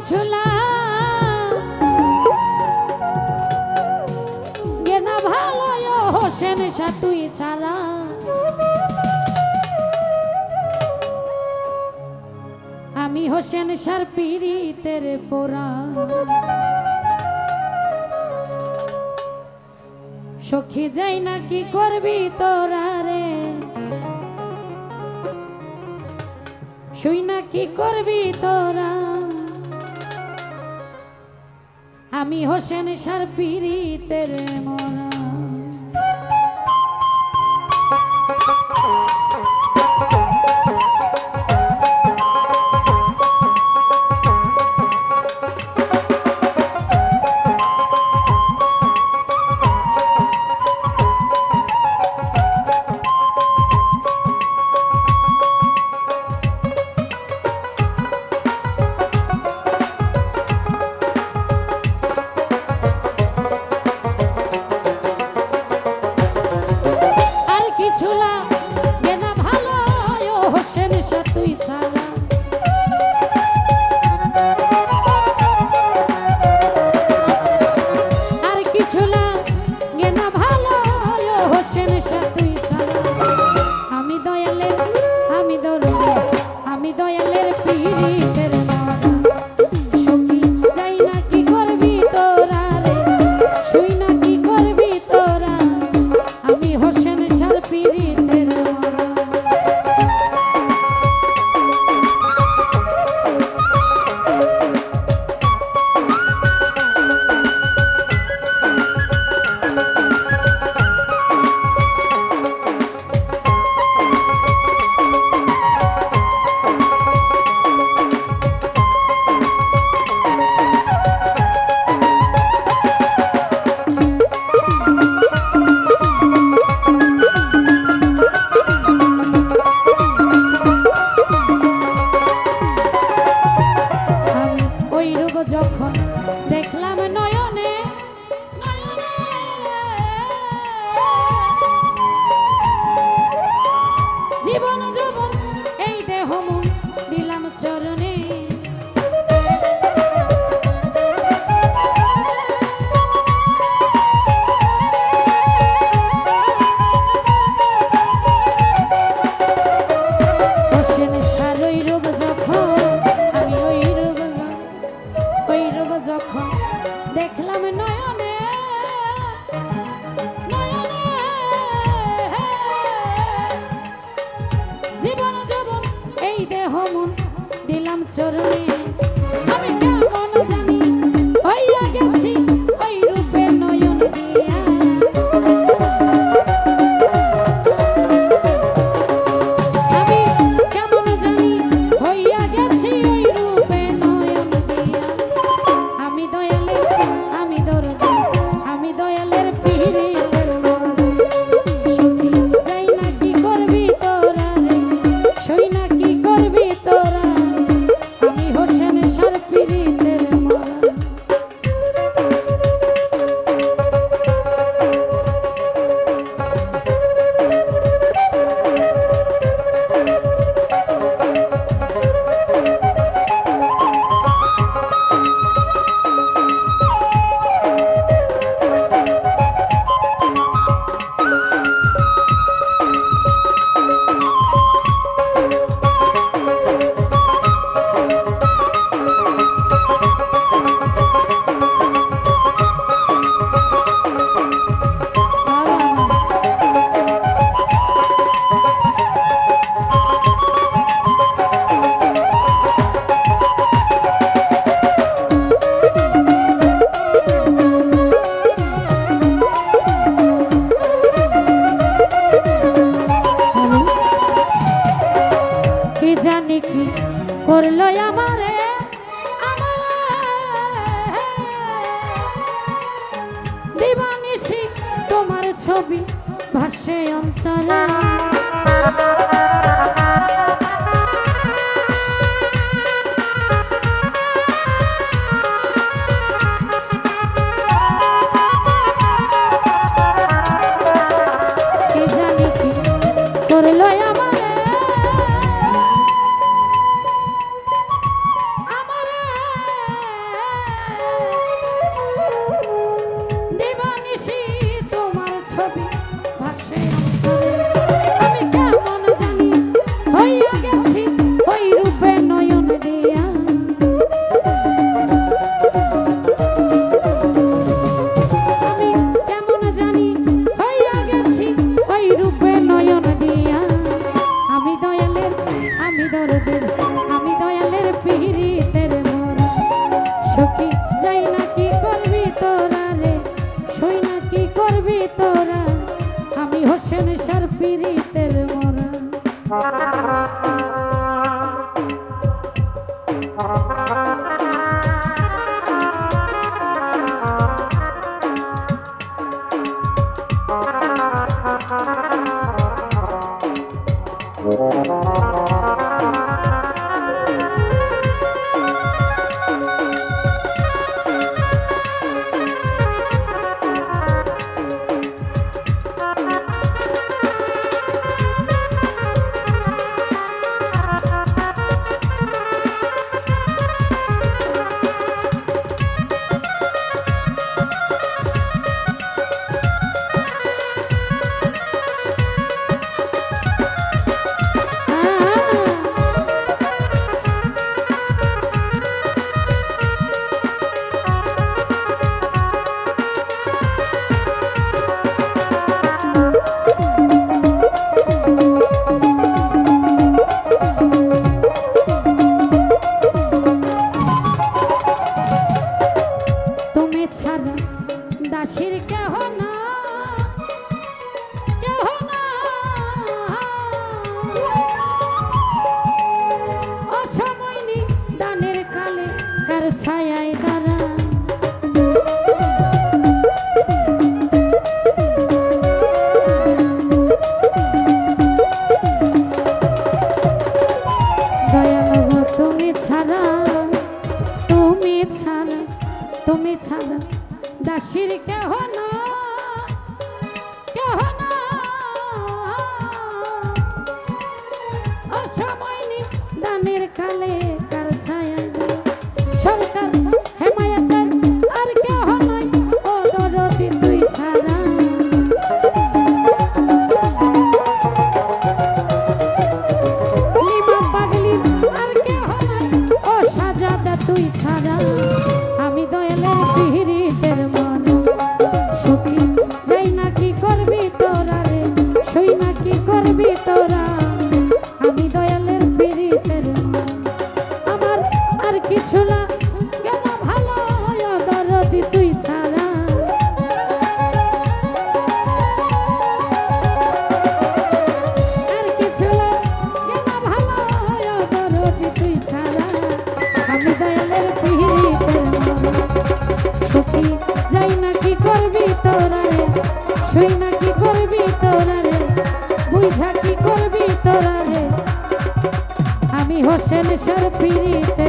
কিছু না ভালো হোসেন ছাড়া। আমি হোসেন সার পিড়িতের পোড়া। সখী যাই না কি করবি তোরা রে? শুই না কি করবি তোরা? আমি হোসেন সার পিড়িতের মরা কিছু না totally. ছবি ভাষে অন্তরে। Música অন্ধকার ছায়ায় দাঁড়া তুমি ছাড়া কেহ কেহ দানের কালে ছুই না কি করবি তোরা রে? বুঝা কি করবি তোরা রে? আমি হোসেন সর পিরিত